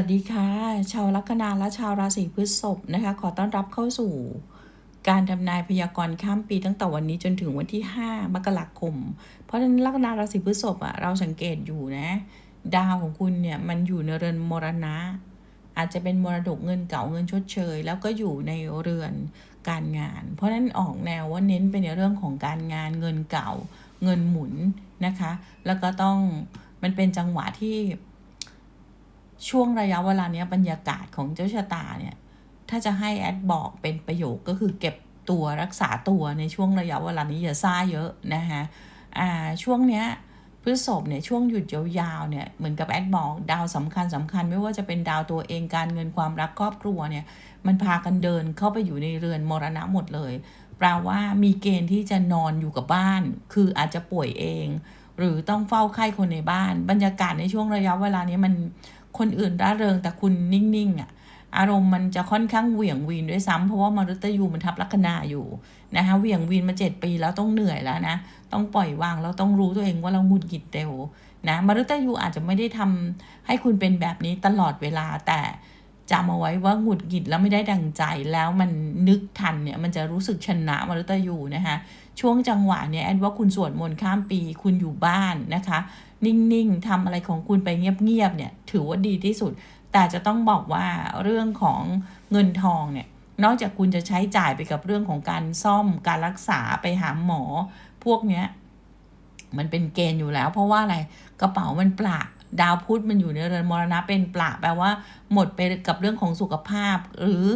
สวัสดีค่ะ ชาวลัคนาและชาวราศีพฤษภนะคะ ขอต้อนรับเข้าสู่ การทำนายพยากรณ์ข้ามปีตั้งแต่วันนี้จนถึงวันที่ 5 มกราคม เพราะฉะนั้นลัคนาราศีพฤษภอะเราสังเกตอยู่นะ ดาวของคุณเนี่ยมันอยู่ในเรือนมรณะ อาจจะเป็นมรดกเงินเก่าเงินชดเชย แล้วก็อยู่ในเรือนการงาน เพราะฉะนั้นออกแนวว่าเน้นไปในเรื่องของการงานเงินเก่า เงินหมุนนะคะ แล้วก็ต้องมันเป็นจังหวะที่ ช่วงระยะเวลาเนี้ยบรรยากาศของเจ้าชะตาเนี่ย ถ้าจะให้แอดบอกเป็นประโยคก็คือเก็บตัวรักษาตัวในช่วงระยะเวลานี้อย่าซ่าเยอะนะคะอ่าช่วงเนี้ยพฤษภเนี่ยช่วงหยุดยาวๆเนี่ยเหมือนกับแอดบอกดาวสำคัญสำคัญไม่ว่าจะเป็นดาวตัวเองการเงินความรักครอบครัวเนี่ย มันพากันเดินเข้าไปอยู่ในเรือนมรณะหมดเลยแปลว่ามีเกณฑ์ที่จะนอนอยู่กับบ้าน คืออาจจะป่วยเอง หรือต้องเฝ้าไข้คนในบ้าน บรรยากาศในช่วงระยะเวลานี้มัน คนอื่นร่าเริงแต่คุณนิ่งๆอะอารมณ์มันจะค่อนข้างเหวี่ยงวีนด้วยซ้ำเพราะว่ามฤตยูมันทับลัคนาอยู่นะคะเหวี่ยงวีนมาเจ็ดปีแล้วต้องเหนื่อยแล้วนะ ต้องปล่อยวางแล้วต้องรู้ตัวเองว่าเราหงุดหงิดเร็วนะมฤตยูอาจจะไม่ได้ทำให้คุณเป็นแบบนี้ตลอดเวลาแต่จำเอาไว้ว่าหงุดหงิดแล้วไม่ได้ดังใจแล้วมันนึกทันเนี่ยมันจะรู้สึกชนะมฤตยูนะคะ ช่วงจังหวะเนี่ยแอนว่าคุณสวดมนต์ข้ามปีคุณอยู่บ้านนะคะ นิ่งๆทำอะไรของคุณไปเงียบๆเนี่ยถือว่าดีที่สุด แต่จะต้องบอกว่าเรื่องของเงินทองเนี่ยนอกจากคุณจะใช้จ่ายไปกับเรื่องของการซ่อมการรักษาไปหาหมอ พวกเนี้ยมันเป็นเกณฑ์อยู่แล้ว เพราะว่าอะไรกระเป๋ามันปลาดาวพุธมันอยู่ในเรือนมรณะเป็นปลาแปลว่า หมดไปกับเรื่องของสุขภาพ หรือ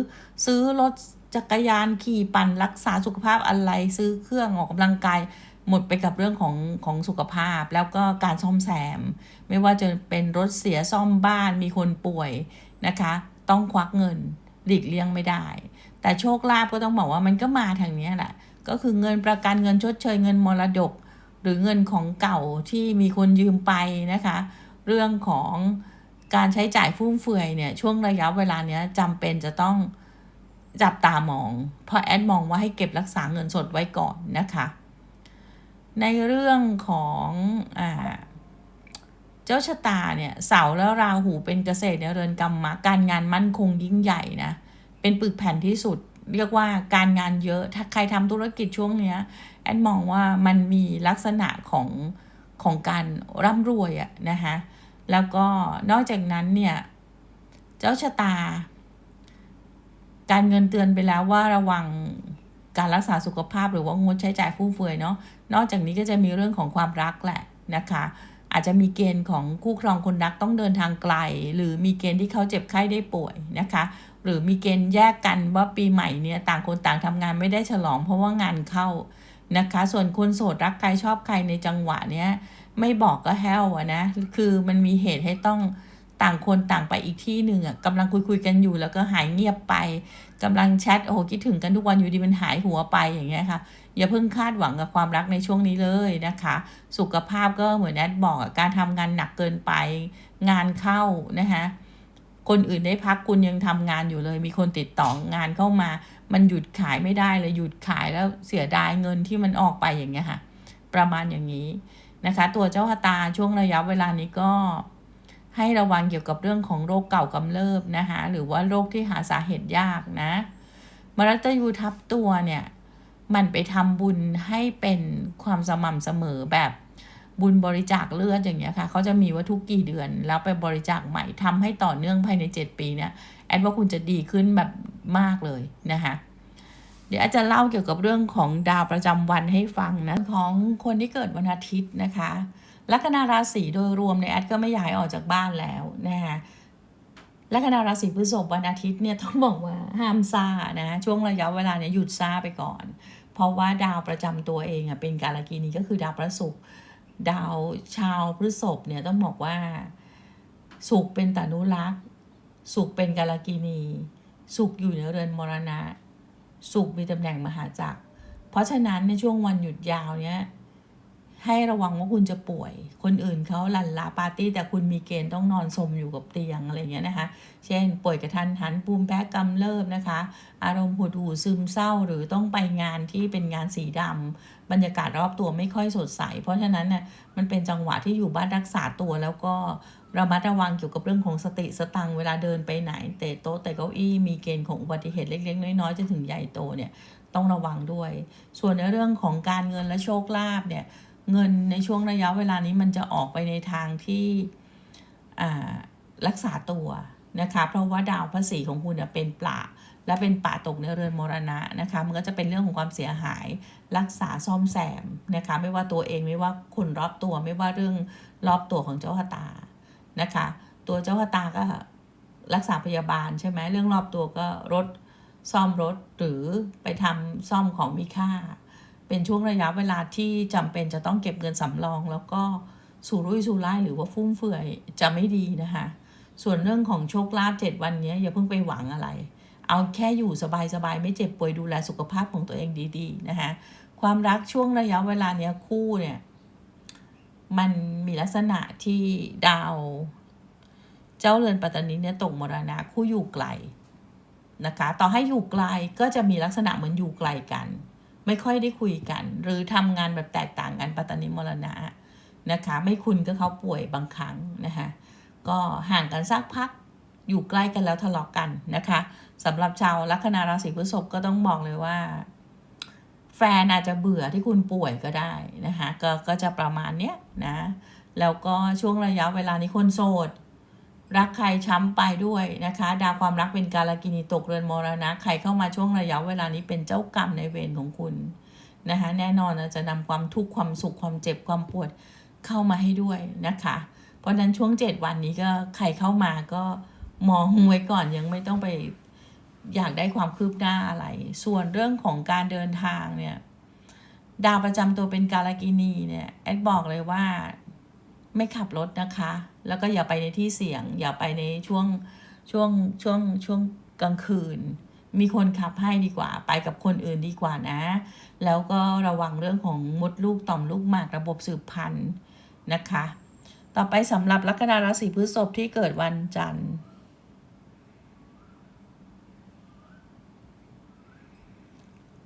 ซื้อรถ จักรยานขี่ปั่นรักษาสุขภาพอะไรซื้อเครื่องออกกำลังกายหมดไปกับเรื่องของของสุขภาพ แล้วก็การซ่อมแซม ไม่ว่าจะเป็นรถเสียซ่อมบ้านมีคนป่วยนะคะ ต้องควักเงินหลีกเลี่ยงไม่ได้ แต่โชคลาภก็ต้องบอกว่ามันก็มาทางนี้แหละก็คือเงินประกันเงินชดเชยเงินมรดก หรือเงินของเก่าที่มีคนยืมไปนะคะ เรื่องของการใช้จ่ายฟุ่มเฟือยเนี่ยช่วงระยะเวลาเนี้ยจำเป็นจะต้อง จับตามอง เพราะแอดมองว่าให้เก็บรักษาเงินสดไว้ก่อนนะคะ ในเรื่องของอ่าเจ้าชะตาเนี่ยเสาแล้วราหูเป็นเกษตรในเรือนกรรมะการงานมั่นคงยิ่งใหญ่นะ เป็นปึกแผ่นที่สุด เรียกว่าการงานเยอะถ้าใครทำธุรกิจช่วงเนี้ยแอนมองว่ามันมีลักษณะของของการร่ำรวยอะนะคะแล้วก็นอกจากนั้นเนี่ย เจ้าชะตา การเงินเตือนไปแล้วว่าระวังการรักษาสุขภาพหรือว่างดใช้จ่ายฟุ่มเฟือยเนาะ นอกจากนี้ก็จะมีเรื่องของความรักแหละนะคะ อาจจะมีเกณฑ์ของคู่ครองคนรักต้องเดินทางไกล หรือมีเกณฑ์ที่เขาเจ็บไข้ได้ป่วยนะคะ หรือมีเกณฑ์แยกกันว่าปีใหม่เนี่ยต่างคนต่างทำงานไม่ได้ฉลองเพราะว่างานเข้านะคะ ส่วนคนโสดรักใครชอบใครในจังหวะเนี้ยไม่บอกก็แฮวนะ คือมันมีเหตุให้ต้อง ต่างคนต่างไปอีกที่หนึ่งอะกำลังคุยคุยกันอยู่แล้วก็หายเงียบไปกำลังแชทโอ้โหคิดถึงกันทุกวันอยู่ดีมันหายหัวไปอย่างเงี้ยค่ะ อย่าเพิ่งคาดหวังกับความรักในช่วงนี้เลยนะคะ สุขภาพก็เหมือนแอดบอกการทำงานหนักเกินไปงานเข้านะคะคนอื่นได้พักคุณยังทำงานอยู่เลย มีคนติดต่องานเข้ามา มันหยุดขายไม่ได้เลยหยุดขายแล้วเสียดายเงินที่มันออกไปอย่างเงี้ยค่ะ ประมาณอย่างนี้นะคะ ตัวเจ้าชะตาช่วงระยะเวลานี้ก็ ให้ระวังเกี่ยวกับเรื่องของโรคเก่ากำเริบนะคะหรือว่าโรคที่หาสาเหตุยากนะมรัตยูทับตัวเนี่ยมันไปทำบุญให้เป็นความสม่ำเสมอแบบบุญบริจาคเลือดอย่างเงี้ยค่ะเขาจะมีว่าทุกกี่เดือน แล้วไปบริจาคใหม่ทำให้ต่อเนื่องภายใน 7 ปีเนี่ยแอดว่าคุณจะดีขึ้นแบบมากเลยนะคะเดี๋ยวอาจจะเล่าเกี่ยวกับเรื่องของดาวประจำวันให้ฟังนะของคนที่เกิดวันอาทิตย์นะคะ ลัคนาราศีโดยรวมในแอดก็ไม่อยากให้ออกจากบ้านแล้วนะคะลัคนาราศีพฤษภวันอาทิตย์เนี่ยต้องบอกว่าห้ามซ่านะช่วงระยะเวลาเนี้ยหยุดซ่าไปก่อน เพราะว่าดาวประจำตัวเองอะเป็นกาลกินีก็คือดาวพระศุกร์ดาวชาวพฤษภเนี่ยต้องบอกว่าสุขเป็นตานุรักษ์สุขเป็นกาลกินี สุขอยู่ในเรือนมรณะ สุขมีตำแหน่งมหาจักร เพราะฉะนั้นในช่วงวันหยุดยาวเนี้ย ให้ระวังว่าคุณจะป่วย คนอื่นเขาลันลาปาร์ตี้แต่คุณมีเกณฑ์ต้องนอนสมอยู่กับเตียงอะไรเงี้ยนะคะ เช่น ป่วยกระทันหันปูมแพ้กำเริบนะคะ อารมณ์หดหู่ซึมเศร้าหรือต้องไปงานที่เป็นงานสีดำบรรยากาศรอบตัวไม่ค่อยสดใส เพราะฉะนั้นเนี่ยมันเป็นจังหวะที่อยู่บ้านรักษาตัวแล้วก็ระมัดระวังเกี่ยวกับเรื่องของสติสตังเวลาเดินไปไหนเตะโต๊ะเตะเก้าอี้มีเกณฑ์ของอุบัติเหตุเล็กๆน้อยๆจนถึงใหญ่โตเนี่ยต้องระวังด้วย ส่วนในเรื่องของการเงินและโชคลาภเนี่ย เงินในช่วงระยะเวลานี้มันจะออกไปในทางที่รักษาตัวนะคะเพราะว่าดาวพระศรีของคุณเป็นปลาและเป็นป่าตกในเรือนมรณะนะคะมันก็จะเป็นเรื่องของความเสียหาย รักษาซ่อมแซมนะคะไม่ว่าตัวเองไม่ว่าคนรอบตัวไม่ว่าเรื่องรอบตัวของเจ้าชะตานะคะตัวเจ้าชะตาก็รักษาพยาบาลใช่ไหมเรื่องรอบตัวก็รถซ่อมรถหรือไปทำซ่อมของมีค่า เป็นช่วงระยะเวลาที่จำเป็นจะต้องเก็บเงินสำรอง แล้วก็สู่รุ่ยสู่ร่ายหรือว่าฟุ่มเฟือยจะไม่ดีนะคะ ส่วนเรื่องของโชคลาภเจ็ดวันนี้อย่าเพิ่งไปหวังอะไร เอาแค่อยู่สบายๆไม่เจ็บป่วยดูแลสุขภาพของตัวเองดีๆนะคะความรักช่วงระยะเวลาเนี้ยคู่เนี่ยมันมีลักษณะที่ดาว เจ้าเรือนปัตตานีเนี่ยตกมรณะคู่อยู่ไกลนะคะ ต่อให้อยู่ไกลก็จะมีลักษณะเหมือนอยู่ไกลกัน ไม่ค่อยได้คุยกัน หรือทำงานแบบแตกต่างกันปัตตานีมรณะนะคะ ไม่คุณก็เขาป่วยบางครั้งนะคะก็ห่างกันสักพักอยู่ใกล้กันแล้วทะเลาะกกันนะคะสำหรับชาวลัคนาราศีพฤษภก็ต้องบอกเลยว่า แฟนอาจจะเบื่อที่คุณป่วยก็ได้นะคะก็ก็จะประมาณเนี้ยนะแล้วก็ช่วงระยะเวลานี้คนโสด รักใครช้ำไปด้วยนะคะ ดาวความรักเป็นการกินีตกเรือนมรณะ ใครเข้ามาช่วงระยะเวลานี้เป็นเจ้ากรรมในเวรของคุณนะคะ แน่นอนจะนำความทุกข์ความสุขความเจ็บความปวดเข้ามาให้ด้วยนะคะ เพราะฉะนั้นช่วงเจ็ดวันนี้ก็ใครเข้ามาก็มองไว้ก่อนยังไม่ต้องไปอยากได้ความคืบหน้าอะไร ส่วนเรื่องของการเดินทางเนี่ยดาวประจำตัวเป็นกาลกินีเนี่ยแอดบอกเลยว่าไม่ขับรถนะคะ แล้วก็อย่าไปในที่เสี่ยง อย่าไปในช่วงช่วงช่วงช่วงกลางคืน มีคนขับให้ดีกว่า ไปกับคนอื่นดีกว่านะ แล้วก็ระวังเรื่องของมดลูกต่อมลูกหมากระบบสืบพันธุ์นะคะ ต่อไปสำหรับลัคนาราศีพฤษภที่เกิดวันจันทร์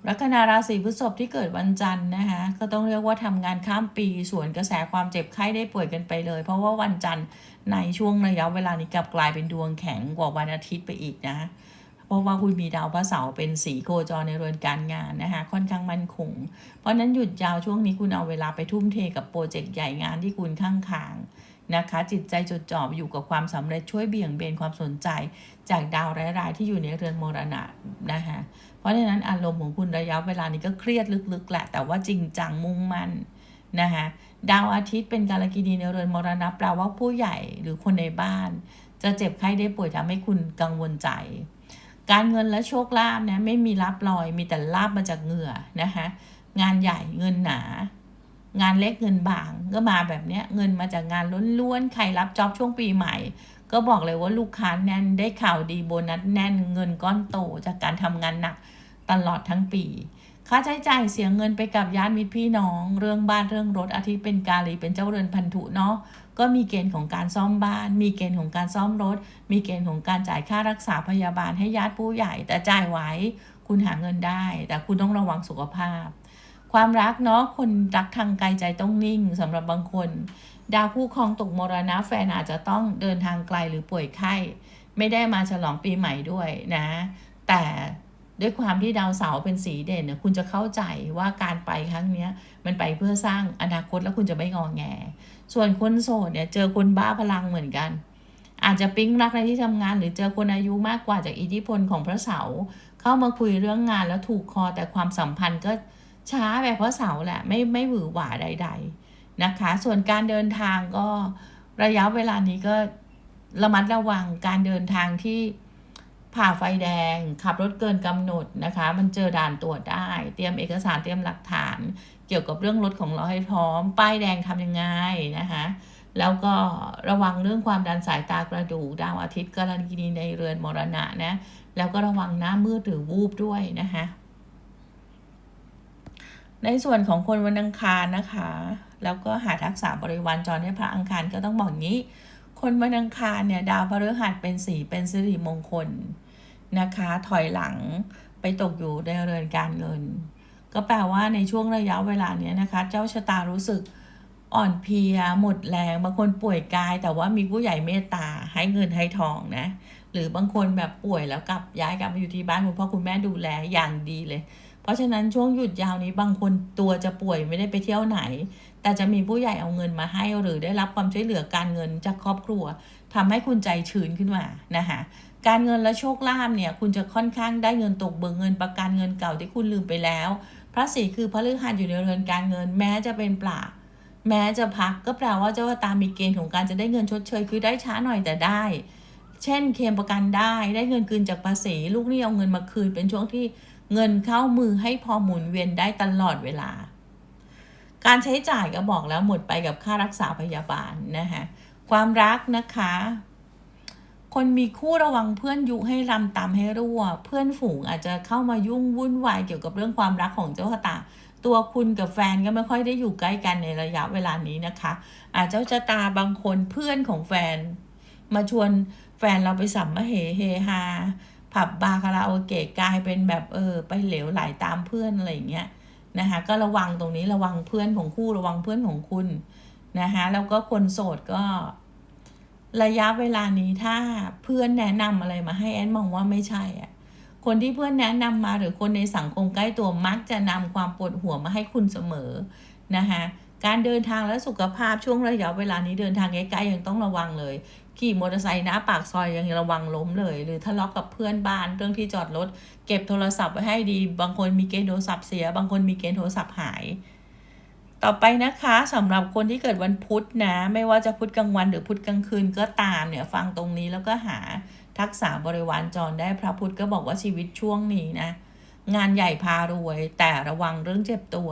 ลัคนาราศีพฤษภที่เกิดวันจันทร์นะคะก็ต้องเรียกว่าทำงานข้ามปีสวนกระแสความเจ็บไข้ได้ป่วยกันไปเลย เพราะว่าวันจันทร์ในช่วงระยะเวลานี้กลับกลายเป็นดวงแข็งกว่าวันอาทิตย์ไปอีกนะเพราะว่าคุณมีดาวพระเสาร์เป็นสีโคจรในเรือนการงานนะคะค่อนข้างมั่นคง เพราะนั้นหยุดยาวช่วงนี้คุณเอาเวลาไปทุ่มเทกับโปรเจกต์ใหญ่งานที่คุณข้างคางนะคะจิตใจจดจ่ออยู่กับความสำเร็จช่วยเบี่ยงเบนความสนใจ จากดาวร้ายๆที่อยู่ในเรือนมรณะนะคะ ราะฉะนั้นอารมณ์ของคุณระยะเวลานี้ก็เครียดลึกๆแหละ แต่ว่าจริงจังมุ่งมั่นนะคะดาวอาทิตย์เป็นการกินีในเรือนมรณะแปลว่าผู้ใหญ่หรือคนในบ้าน จะเจ็บไข้ได้ป่วยทำให้คุณกังวลใจ การเงินและโชคลาภนะไม่มีรับลอยมีแต่ลาบมาจากเหงื่อนะคะงานใหญ่เงินหนา งานเล็กเงินบางก็มาแบบเนี้ยเงินมาจากงานล้วนๆใครรับจ็อบช่วงปีใหม่ ก็บอกเลยว่าลูกค้าแน่นได้ข่าวดีโบนัสแน่นเงินก้อนโตจากการทำงานหนัก ตลอดทั้งปี ค่าใช้จ่ายเสียเงินไปกับญาติมิตรพี่น้อง เรื่องบ้านเรื่องรถอาทิตย์เป็นกาลีเป็นเจ้าเรือนพันธุเนาะก็มีเกณฑ์ของการซ่อมบ้าน มีเกณฑ์ของการซ่อมรถ มีเกณฑ์ของการจ่ายค่ารักษาพยาบาลให้ญาติผู้ใหญ่ แต่จ่ายไว้คุณหาเงินได้ แต่คุณต้องระวังสุขภาพ ความรักเนาะคนรักทางไกลใจต้องนิ่งสำหรับบางคน ดาวคู่ครองตกมรณะแฟนอาจจะต้องเดินทางไกลหรือป่วยไข้ ไม่ได้มาฉลองปีใหม่ด้วยนะ แต่ ด้วยความที่ดาวเสาร์เป็นสีเด่นเนี่ยคุณจะเข้าใจว่าการไปครั้งนี้มันไปเพื่อสร้างอนาคตแล้วคุณจะไม่งอแง ส่วนคนโสดเนี่ยเจอคนบ้าพลังเหมือนกัน อาจจะปิ๊งรักในที่ทำงาน หรือเจอคนอายุมากกว่าจากอิทธิพลของพระเสาร์เข้ามาคุยเรื่องงานแล้วถูกคอแต่ความสัมพันธ์ก็ช้าแบบพระเสาร์แหละไม่ไม่หวือหวาใด ๆนะคะ ส่วนการเดินทางก็ระยะเวลานี้ก็ระมัดระวังการเดินทางที่ ผ่าไฟแดง ขับรถเกินกำหนดนะคะ มันเจอด่านตรวจได้ เตรียมเอกสารเตรียมหลักฐาน เกี่ยวกับเรื่องรถของเราให้พร้อม ป้ายแดงทำยังไงนะคะแล้วก็ระวังเรื่องความดันสายตากระดูกดาวอาทิตย์กรณีในเรือนมรณะนะ แล้วก็ระวังหน้ามืดหรือวูบด้วยนะคะ ในส่วนของคนวันอังคารนะคะ แล้วก็หาทักษะบริวารจรให้พระอังคารก็ต้องบอกงี้ คนวันอังคารเนี่ยดาวพฤหัสเป็นสีเป็นสิริมงคล นะคะ ถอยหลังไปตกอยู่ในเรือนการเงิน ก็แปลว่าในช่วงระยะเวลาเนี้ยนะคะ เจ้าชะตารู้สึกอ่อนเพลีย หมดแรงบางคนป่วยกาย แต่ว่ามีผู้ใหญ่เมตตาให้เงินให้ทองนะหรือบางคนแบบป่วยแล้วกลับย้ายกลับมาอยู่ที่บ้านคุณพ่อคุณแม่ดูแลอย่างดีเลย เพราะฉะนั้นช่วงหยุดยาวนี้บางคนตัวจะป่วยไม่ได้ไปเที่ยวไหน แต่จะมีผู้ใหญ่เอาเงินมาให้หรือได้รับความช่วยเหลือการเงินจากครอบครัวทำให้คุณใจชื้นขึ้นมานะคะ การเงินและโชคลาภเนี่ยคุณจะค่อนข้างได้เงินตกเบิกเงินประกันเงินเก่าที่คุณลืมไปแล้ว พระศรีคือพระฤหัสอยู่ในเรือนการเงินแม้จะเป็นปลาแม้จะพักก็แปลว่าเจ้าตามีเกณฑ์ของการจะได้เงินชดเชยคือได้ช้าหน่อยแต่ได้ เช่นเคลมประกันได้ได้เงินคืนจากภาษีลูกหนี้เอาเงินมาคืนเป็นช่วงที่เงินเข้ามือให้พอหมุนเวียนได้ตลอดเวลา การใช้จ่ายก็บอกแล้วหมดไปกับค่ารักษาพยาบาลนะคะความรักนะคะ คนมีคู่ระวังเพื่อนยุให้รำตามให้รั่ว เพื่อนฝูงอาจจะเข้ามายุ่งวุ่นวายเกี่ยวกับเรื่องความรักของเจ้าชะตา ตัวคุณกับแฟนก็ไม่ค่อยได้อยู่ใกล้กันในระยะเวลานี้นะคะอาจเจ้าชะตาบางคนเพื่อนของแฟน มาชวนแฟนเราไปสัมมาเหเฮฮาผับบาร์คาราโอเกะกลายเป็นแบบเออไปเหลวไหลาตามเพื่อนอะไรอย่างเงี้ยนะคะก็ระวังตรงนี้ระวังเพื่อนของคู่ระวังเพื่อนของคุณนะคะแล้วก็คนโสดก็ ระยะเวลานี้ถ้าเพื่อนแนะนำอะไรมาให้แอนมองว่าไม่ใช่อะคนที่เพื่อนแนะนำมาหรือคนในสังคมใกล้ตัวมักจะนำความปวดหัวมาให้คุณเสมอนะคะการเดินทางและสุขภาพช่วงระยะเวลานี้เดินทางใกล้ๆยังต้องระวังเลย ขี่มอเตอร์ไซค์หน้าปากซอยยังระวังล้มเลย หรือทะเลาะกับเพื่อนบ้านเรื่องที่จอดรถเก็บโทรศัพท์ไว้ให้ดี บางคนมีเกณฑ์โทรศัพท์เสีย บางคนมีเกณฑ์โทรศัพท์หาย ต่อไปนะคะสำหรับคนที่เกิดวันพุธนะ ไม่ว่าจะพุธกลางวันหรือพุธกลางคืนก็ตามเนี่ยฟังตรงนี้แล้วก็หาทักษะบริวารจรได้พระพุธก็บอกว่าชีวิตช่วงนี้นะ งานใหญ่พารวย แต่ระวังเรื่องเจ็บตัว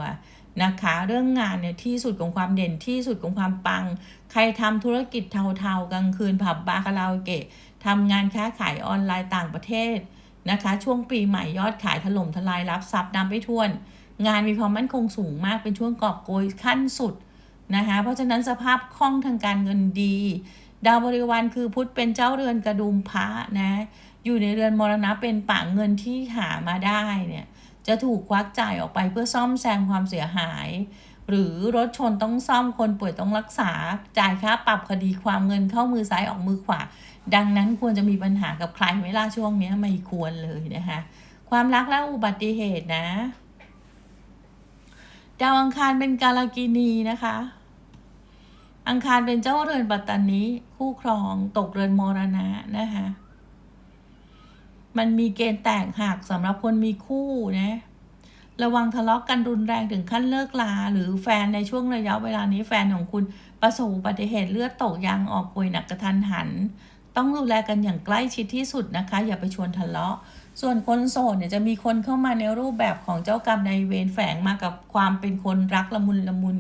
นะคะ เรื่องงานเนี่ยที่สุดของความเด่นที่สุดของความปัง ใครทำธุรกิจเทาๆกลางคืนผับบาร์คาราโอเกะทำงานค้าขายออนไลน์ต่างประเทศนะคะ ช่วงปีใหม่ยอดขายถล่มทลายรับทรัพย์นำไปทวน งานมีความมั่นคงสูงมากเป็นช่วงกอบโกยขั้นสุดนะคะเพราะฉะนั้นสภาพคล่องทางการเงินดี ดาวบริวารคือพุธเป็นเจ้าเรือนกระดุมพระนะอยู่ในเรือนมรณะเป็นปากเงินที่หามาได้เนี่ยจะถูกควักจ่ายออกไปเพื่อซ่อมแซมความเสียหาย หรือรถชนต้องซ่อมคนป่วยต้องรักษา จ่ายค่าปรับคดีความเงินเข้ามือซ้ายออกมือขวา ดังนั้นควรจะมีปัญหากับใครไหมล่ะช่วงนี้ไม่ควรเลยนะคะความรักและอุบัติเหตุนะ ดาวอังคารเป็นกาลกินีนะคะ อังคารเป็นเจ้าเรือนปัตตานีคู่ครองตกเรือนมรณะนะคะ มันมีเกณฑ์แตกหักสำหรับคนมีคู่นะระวังทะเลาะกกันรุนแรงถึงขั้นเลิกลา หรือแฟนในช่วงระยะเวลานี้แฟนของคุณประสบอุบัติเหตุเลือดตกยางออกป่วยหนักกระทันหัน ต้องดูแลกันอย่างใกล้ชิดที่สุดนะคะ อย่าไปชวนทะเลาะ ส่วนคนโสดเนี่ยจะมีคนเข้ามาในรูปแบบของเจ้ากรรมในเวรแฝงมากับความเป็นคนรักละมุนละมุน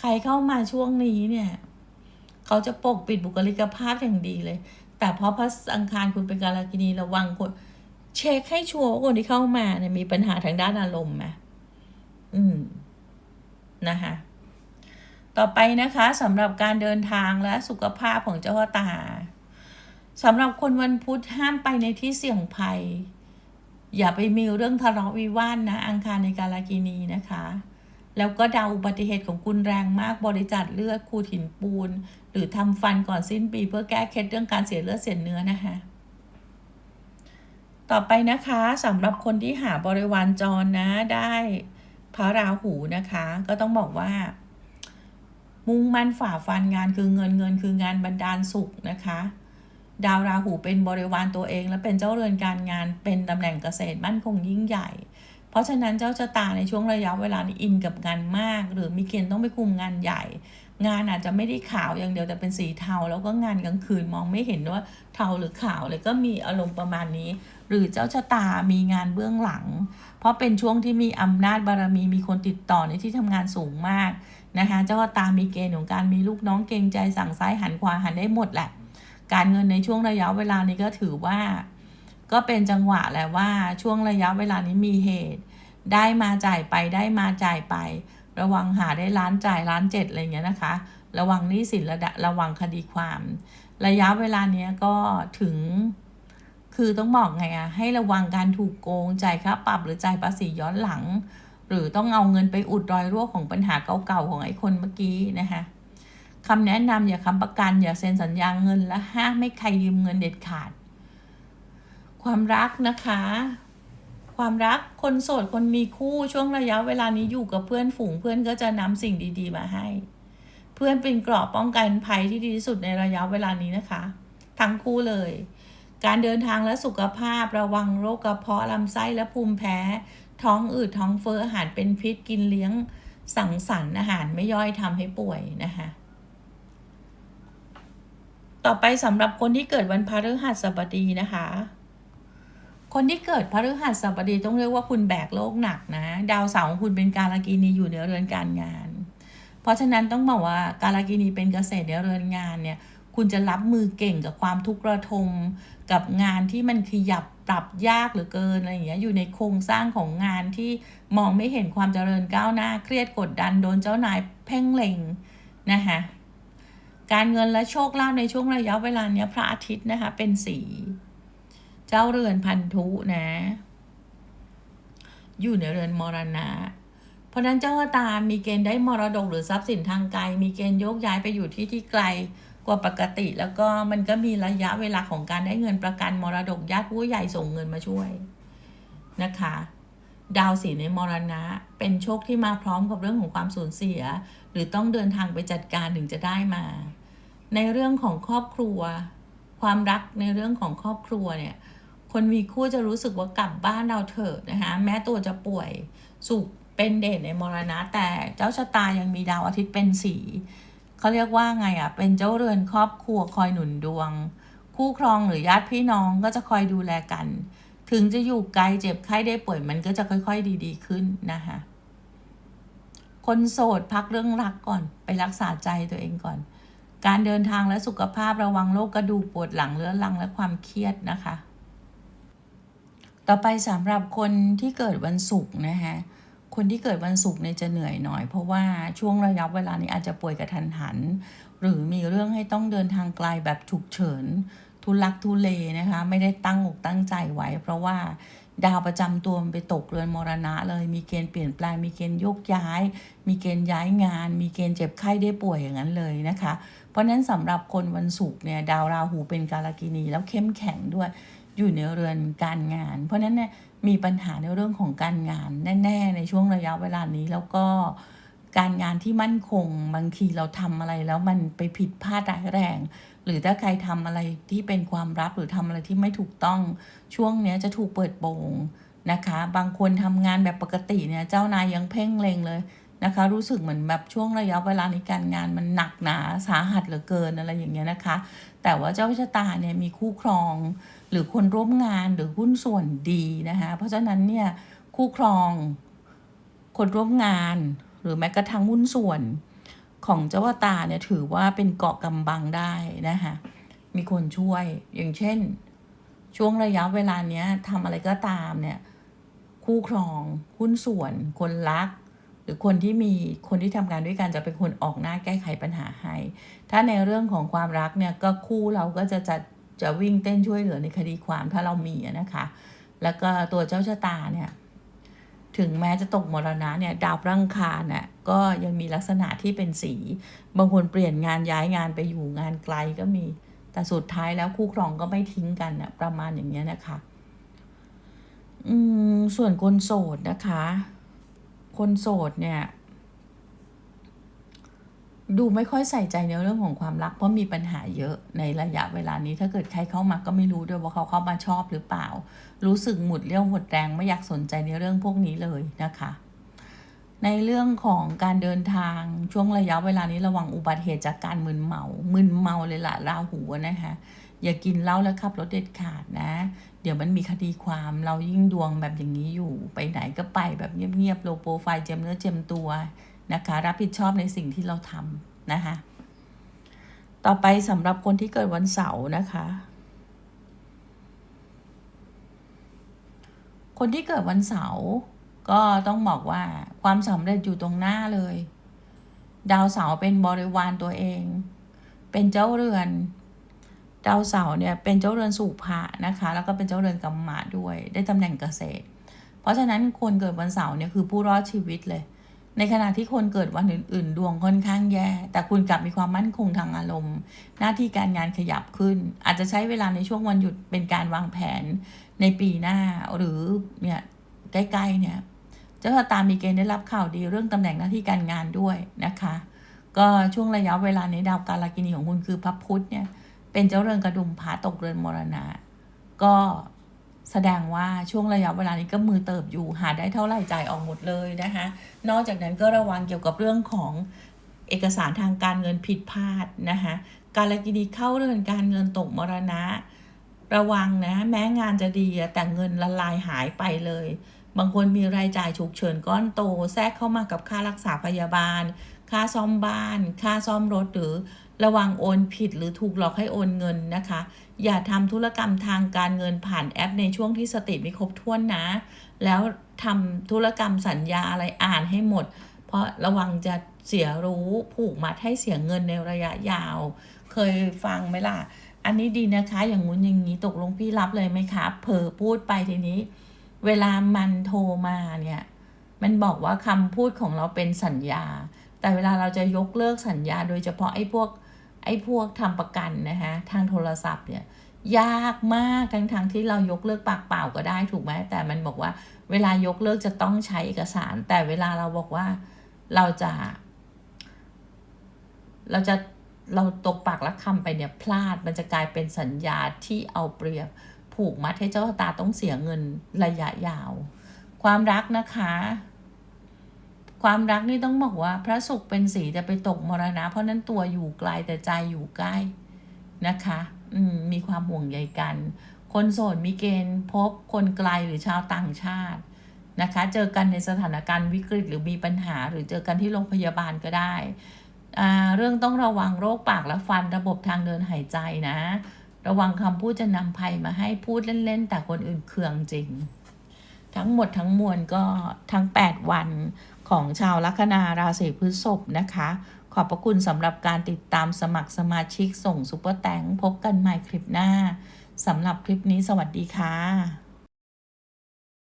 ใครเข้ามาช่วงนี้เนี่ยเขาจะปกปิดบุคลิกภาพอย่างดีเลย แต่เพราะพระอังคารคุณเป็นกาลกินีระวังคนเช็คให้ชัวร์ว่าคนที่เข้ามาเนี่ยมีปัญหาทางด้านอารมณ์ไหมอืมนะคะต่อไปนะคะสำหรับการเดินทางและสุขภาพของเจ้าตาสำหรับคนวันพุธห้ามไปในที่เสี่ยงภัย อย่าไปมีเรื่องทะเลาะวิวาทนะ อังคารในกาลากินีนะคะ แล้วก็ดาวอุบัติเหตุของคุณแรงมากบริจาคเลือดขูดหินปูน หรือทำฟันก่อนสิ้นปีเพื่อแก้เคล็ดเรื่องการเสียเลือดเสียเนื้อนะคะ ต่อไปนะคะสำหรับคนที่หาบริวารจรนะได้พระราหูนะคะ ก็ต้องบอกว่า มุ่งมั่นฝ่าฟันงานคือเงินเงินคืองานบรรดาลสุขนะคะ ดาวราหูเป็นบริวารตัวเอง และเป็นเจ้าเรือนการงานเป็นตำแหน่งเกษตรมั่นคงยิ่งใหญ่ เพราะฉะนั้นเจ้าชะตาในช่วงระยะเวลานี้อินกับงานมาก หรือมีเกณฑ์ต้องไปคุมงานใหญ่ งานอาจจะไม่ได้ขาวอย่างเดียวแต่เป็นสีเทา แล้วก็งานกลางคืนมองไม่เห็นว่าเทาหรือขาวเลยก็มีอารมณ์ประมาณนี้ หรือเจ้าชะตามีงานเบื้องหลัง เพราะเป็นช่วงที่มีอำนาจบารมีมีคนติดต่อในที่ทำงานสูงมากนะคะเจ้าชะตามีเกณฑ์ของการมีลูกน้องเกรงใจสั่งซ้ายหันขวาหันได้หมดแหละ การเงินในช่วงระยะเวลานี้ก็ถือว่า ก็เป็นจังหวะแหละว่าช่วงระยะเวลานี้มีเหตุ ได้มาจ่ายไปได้มาจ่ายไป ระวังหาได้ล้านจ่ายล้านเจ็ดอะไรเงี้ยนะคะ ระวังหนี้สินระดับระวังคดีความ ระยะเวลาเนี้ยก็ถึง คือต้องบอกไงอะให้ระวังการถูกโกงจ่ายค่าปรับหรือจ่ายภาษีย้อนหลัง หรือต้องเอาเงินไปอุดรอยรั่วของปัญหาเก่าๆของไอ้คนเมื่อกี้นะคะ คำแนะนำอย่าค้ำประกัน อย่าเซ็นสัญญาเงินและห้ามไม่ใครยืมเงินเด็ดขาด ความรักนะคะ ความรักคนโสดคนมีคู่ช่วงระยะเวลานี้อยู่กับเพื่อนฝูงเพื่อนก็จะนำสิ่งดี ๆ มาให้ เพื่อนเป็นกราะป้องกันภัยที่ดีที่สุดในระยะเวลานี้นะคะ ทั้งคู่เลย การเดินทางและสุขภาพระวังโรคกระเพาะลำไส้และภูมิแพ้ ท้องอืดท้องเฟ้ออาหารเป็นพิษกินเลี้ยงสังสรรค์อาหารไม่ย่อยทำให้ป่วยนะคะ ต่อไปสำหรับคนที่เกิดวันพฤหัสบดีนะคะ คนที่เกิดพฤหัสบดีต้องเรียกว่าคุณแบกโลกหนักนะ ดาวเสาร์ของคุณเป็นการากินีอยู่ในเรือนการงาน เพราะฉะนั้นต้องบอกว่าการากินีเป็นเกษตรในเรือนงานเนี่ยคุณจะรับมือเก่งกับความทุกข์ระทมกับงานที่มันขยับปรับยากเหลือเกินอะไรอย่างเงี้ยอยู่ในโครงสร้างของงานที่มองไม่เห็นความเจริญก้าวหน้าเครียดกดดันโดนเจ้านายเพ่งเล็งนะคะ การเงินและโชคลาภในช่วงระยะเวลาเนี้ยพระอาทิตย์นะคะ เป็นสี เจ้าเรือนพันธุนะ อยู่ในเรือนมรณะ เพราะฉะนั้นเจ้าตามีเกณฑ์ได้มรดกหรือทรัพย์สินทางไกล มีเกณฑ์โยกย้ายไปอยู่ที่ที่ไกลกว่าปกติ แล้วก็มันก็มีระยะเวลาของการได้เงินประกันมรดกญาติผู้ใหญ่ส่งเงินมาช่วยนะคะดาวสีในมรณะ เป็นโชคที่มาพร้อมกับเรื่องของความสูญเสีย หรือต้องเดินทางไปจัดการถึงจะได้มา ในเรื่องของครอบครัว ความรักในเรื่องของครอบครัวเนี่ย คนมีคู่จะรู้สึกว่ากลับบ้านเราเถอะนะคะแม้ตัวจะป่วยสุขเป็นเดชในมรณะ แต่เจ้าชะตายังมีดาวอาทิตย์เป็นสีเขาเรียกว่าไงอะ เป็นเจ้าเรือนครอบครัวคอยหนุนดวง คู่ครองหรือญาติพี่น้องก็จะคอยดูแลกัน ถึงจะอยู่ไกลเจ็บไข้ได้ป่วยมันก็จะค่อย ๆ ดีๆขึ้นนะคะคนโสดพักเรื่องรักก่อนไปรักษาใจตัวเองก่อน การเดินทางและสุขภาพระวังโรคกระดูกปวดหลังเรื้อรังและความเครียดนะคะ ต่อไปสำหรับคนที่เกิดวันศุกร์นะคะคนที่เกิดวันศุกร์เนี่ยจะเหนื่อยหน่อย เพราะว่าช่วงระยะเวลานี้อาจจะป่วยกระทันหัน หรือมีเรื่องให้ต้องเดินทางไกลแบบฉุกเฉิน ทุลักทุเลนะคะ ไม่ได้ตั้งอกตั้งใจไว้ เพราะว่า ดาวประจำตัวมันไปตกเรือนมรณะเลย มีเกณฑ์เปลี่ยนแปลง มีเกณฑ์ยกย้าย มีเกณฑ์ย้ายงาน มีเกณฑ์เจ็บไข้ได้ป่วยอย่างนั้นเลยนะคะ เพราะฉะนั้นสำหรับคนวันศุกร์เนี่ยดาวราหูเป็นการากินีแล้วเข้มแข็งด้วยอยู่ในเรือนการงาน เพราะฉะนั้นเนี่ยมีปัญหาในเรื่องของการงานแน่ ๆ ในช่วงระยะเวลานี้แล้วก็การงานที่มั่นคงบางทีเราทำอะไรแล้วมันไปผิดพลาดร้ายแรง หรือถ้าใครทำอะไรที่เป็นความลับหรือทำอะไรที่ไม่ถูกต้องช่วงเนี้ยจะถูกเปิดโปงนะคะ บางคนทำงานแบบปกติเนี่ยเจ้านายยังเพ่งเลงเลยนะคะ รู้สึกเหมือนแบบช่วงระยะเวลาในการงานมันหนักหนาสาหัสเหลือเกินอะไรอย่างเงี้ยนะคะ แต่ว่าเจ้าชะตาเนี่ยมีคู่ครอง หรือคนร่วมงานหรือหุ้นส่วนดีนะคะเพราะฉะนั้นเนี่ยคู่ครอง คนร่วมงาน หรือแม้กระทั่งหุ้นส่วน ของเจ้าวตาเนี่ยถือว่าเป็นเกาะกำบังได้นะคะมีคนช่วยอย่างเช่น ช่วงระยะเวลาเนี้ยทำอะไรก็ตามเนี่ยคู่ครองหุ้นส่วน คนรัก หรือคนที่มีคนที่ทำงานด้วยกันจะเป็นคนออกหน้าแก้ไขปัญหาให้ ถ้าในเรื่องของความรักเนี่ยก็คู่เราก็จะจะจะวิ่งเต้นช่วยเหลือในคดีความถ้าเรามีนะคะ แล้วก็ตัวเจ้าชะตาเนี่ย ถึงแม้จะตกมรณะเนี่ยดาวรังคารน่ะก็ยังมีลักษณะที่เป็นสี บางคนเปลี่ยนงานย้ายงานไปอยู่งานไกลก็มี แต่สุดท้ายแล้วคู่ครองก็ไม่ทิ้งกันน่ะประมาณอย่างเงี้ยนะคะอืมส่วนคนโสดนะคะ คนโสดเนี่ย ดูไม่ค่อยใส่ใจในเรื่องของความรัก เพราะมีปัญหาเยอะในระยะเวลานี้ ถ้าเกิดใครเข้ามาก็ไม่รู้ด้วยว่าเขาเข้ามาชอบหรือเปล่า รู้สึกหมุดเรี่ยวหมดแรงไม่อยากสนใจในเรื่องพวกนี้เลยนะคะ ในเรื่องของการเดินทางช่วงระยะเวลานี้ระวังอุบัติเหตุจากการมึนเมา มึนเมาเลยละราหูนะคะ อย่ากินเหล้าแล้วขับรถเด็ดขาดนะ เดี๋ยวมันมีคดีความเรายิ่งดวงแบบอย่างนี้อยู่ไปไหนก็ไปแบบเงียบๆโลโปรไฟล์เจมเนื้อเจมตัว นะคะ รับผิดชอบในสิ่งที่เราทำนะคะ ต่อไปสำหรับคนที่เกิดวันเสาร์นะคะ คนที่เกิดวันเสาร์ก็ต้องบอกว่าความสำเร็จอยู่ตรงหน้าเลย ดาวเสาร์เป็นบริวารตัวเอง เป็นเจ้าเรือน ดาวเสาร์เนี่ยเป็นเจ้าเรือนสุภะนะคะ แล้วก็เป็นเจ้าเรือนกรรมะด้วย ได้ตำแหน่งเกษตร เพราะฉะนั้นคนเกิดวันเสาร์เนี่ยคือผู้รอดชีวิตเลย ในขณะที่คนเกิดวันอื่น ๆ ดวงค่อนข้างแย่ แต่คุณกลับมีความมั่นคงทางอารมณ์ หน้าที่การงานขยับขึ้น อาจจะใช้เวลาในช่วงวันหยุดเป็นการวางแผนในปีหน้า หรือเนี่ยใกล้ๆเนี่ยเจ้าชะตามีเกณฑ์ได้รับข่าวดีเรื่องตำแหน่งหน้าที่การงานด้วยนะคะ ก็ช่วงระยะเวลาในดาวการากินีของคุณคือพระพุธเนี่ยเป็นเจ้าเรือนกระดุมพระตกเรือนมรณะ ก็ แสดงว่าช่วงระยะเวลานี้ก็มือเติบอยู่หาได้เท่าไหร่จ่ายออกหมดเลยนะคะ นอกจากนั้นก็ระวังเกี่ยวกับเรื่องของเอกสารทางการเงินผิดพลาดนะคะการกินีเข้าเรื่อนการเงินตกมรณะ ระวังนะแม้งานจะดีแต่เงินละลายหายไปเลย บางคนมีรายจ่ายฉุกเฉินก้อนโต แทรกเข้ามากับค่ารักษาพยาบาล ค่าซ่อมบ้าน ค่าซ่อมรถหรือ ระวังโอนผิดหรือถูกหลอกให้โอนเงินนะคะ อย่าทำธุรกรรมทางการเงินผ่านแอปในช่วงที่สติไม่ครบถ้วนนะ แล้วทำธุรกรรมสัญญาอะไรอ่านให้หมด เพราะระวังจะเสียรู้ผูกมัดให้เสียเงินในระยะยาว เคยฟังไหมล่ะ อันนี้ดีนะคะ อย่างงู้นอย่างนี้ตกลงพี่รับเลยไหมคะเผลอพูดไปทีนี้ เวลามันโทรมาเนี่ยมันบอกว่าคำพูดของเราเป็นสัญญา แต่เวลาเราจะยกเลิกสัญญาโดยเฉพาะไอ้พวก ไอ้พวกทำประกันนะคะทางโทรศัพท์เนี่ยยากมากทั้งทงๆที่เรายกเลิกปากเปล่าก็ได้ถูกไหมแต่มันบอกว่าเวลายกเลิกจะต้องใช้เอกสาร แต่เวลาเราบอกว่าเราจะ เราจะเราตกปากละคำไปเนี่ยพลาด มันจะกลายเป็นสัญญาที่เอาเปรียบผูกมัดให้เจ้าตาต้องเสียเงินระยะยาว ความรักนะคะ ความรักนี่ต้องบอกว่า พระศุกร์เป็นสีจะไปตกมรณะ เพราะนั้นตัวอยู่ไกลแต่ใจอยู่ใกล้นะคะมมีความห่วงใยกัน คนโสดมีเกณฑ์พบคนไกลหรือชาวต่างชาตินะคะ เจอกันในสถานการณ์วิกฤตหรือมีปัญหา หรือเจอกันที่โรงพยาบาลก็ได้เรื่องต้องระวังโรคปากและฟันระบบทางเดินหายใจนะ ระวังคำพูดจะนำภัยมาให้พูดเล่นๆ แต่คนอื่นเคืองจริง ทั้งหมดทั้งมวลก็ทั้ง 8 วัน ของชาวลัคนาราศีพฤษภนะคะ ขอบพระคุณสำหรับการติดตามสมัครสมาชิกส่งซุปเปอร์แตงพบกันใหม่คลิปหน้าสำหรับคลิปนี้สวัสดีค่ะ